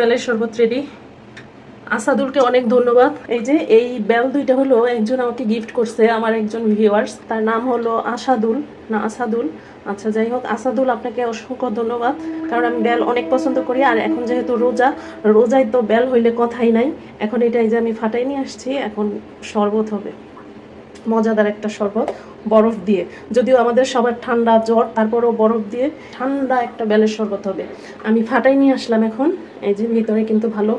বেলের শরবত রেডি আসাদুলকে অনেক ধন্যবাদ। এই যে, এই বেল দুইটা হলো, একজন আমাকে গিফট করছে, আমার একজন ভিউয়ার্স তার নাম হলো আসাদুল, না আসাদুল। আচ্ছা যাই হোক, আসাদুল, আপনাকে অসংখ্য ধন্যবাদ। কারণ আমি বেল অনেক পছন্দ করি, আর এখন যেহেতু রোজা, রোজায় তো বেল হইলে কথাই নাই। এখন এটা এই যে আমি ফাটাই নিয়ে আসছি, এখন শরবত হবে। মজাদার একটা শরবত, বরফ দিয়ে। যদিও আমাদের সবার ঠান্ডা জ্বর, তারপরেও বরফ দিয়ে ঠান্ডা একটা বেলের শরবত হবে। আমি ফাটাই নিয়ে আসলাম এখন, এই যে ভিতরে কিন্তু ভালো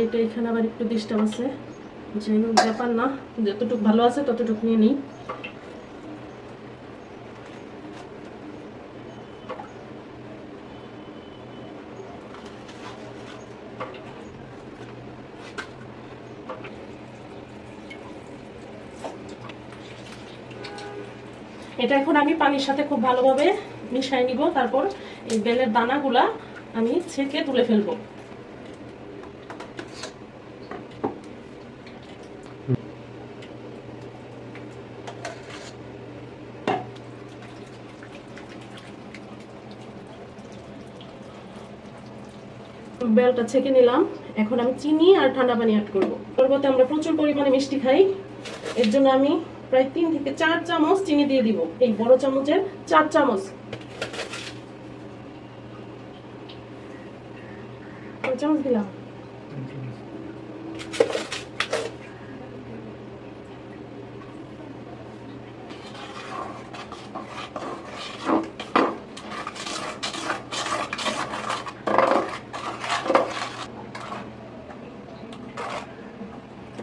এইটা এখানে আবার একটু ডিস্টার্ব আছে। যাই হোক, ব্যাপার না, যতটুকু ভালো আছে ততটুকু নিয়ে নিই। এটা এখন আমি পানির সাথে খুব ভালোভাবে মিশাই নিব। তারপর এই বেলের দানাগুলা আমি ছেঁকে তুলে ফেলব। বেলটা ছেঁকে নিলাম। এখন আমি চিনি আর ঠান্ডা পানি অ্যাড করব। পরবর্তী আমরা প্রচুর পরিমাণে মিষ্টি খাই। এর জন্য আমি প্রায় তিন থেকে চার চামচ চিনি দিয়ে দিব। এই বড় চামচের চার চামচ। চামচ দিলাম?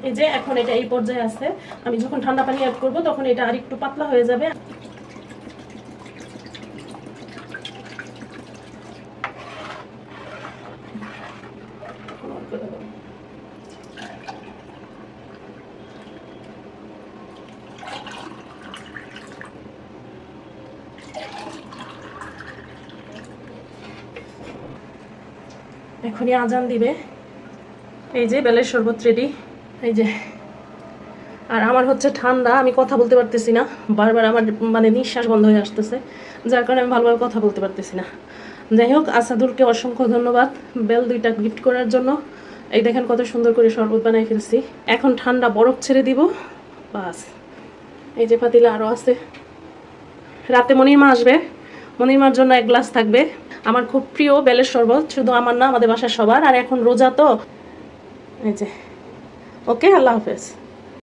এই যে এখন এটা এই পর্যায়ে আছে। আমি যখন ঠান্ডা পানি অ্যাড করব, তখন এটা আর একটু পাতলা হয়ে যাবে। এখনই আজান দিবে। এই যে বেলের শরবত রেডি এই যে, আর আমার হচ্ছে ঠান্ডা, আমি কথা বলতে পারতেছি না। বারবার আমার মানে নিঃশ্বাস বন্ধ হয়ে আসতেছে। যার কারণে আমি ভালোভাবে কথা বলতে পারতেছি না। যাই হোক আসাদুলকে অসংখ্য ধন্যবাদ বেল দুইটা গিফট করার জন্য। এই দেখেন কত সুন্দর করে শরবত বানাই ফেলছি। এখন ঠান্ডা বরফ ছেড়ে দিব। বাস। এই যে পাতিলা আরও আছে। রাতে মনিরমা আসবে। মনিরমার জন্য এক গ্লাস থাকবে। আমার খুব প্রিয় বেলের শরবত, শুধু আমার না, আমাদের বাসার সবার। আর এখন রোজা তো। এই যে। ওকে আল্লাহ হাফেজ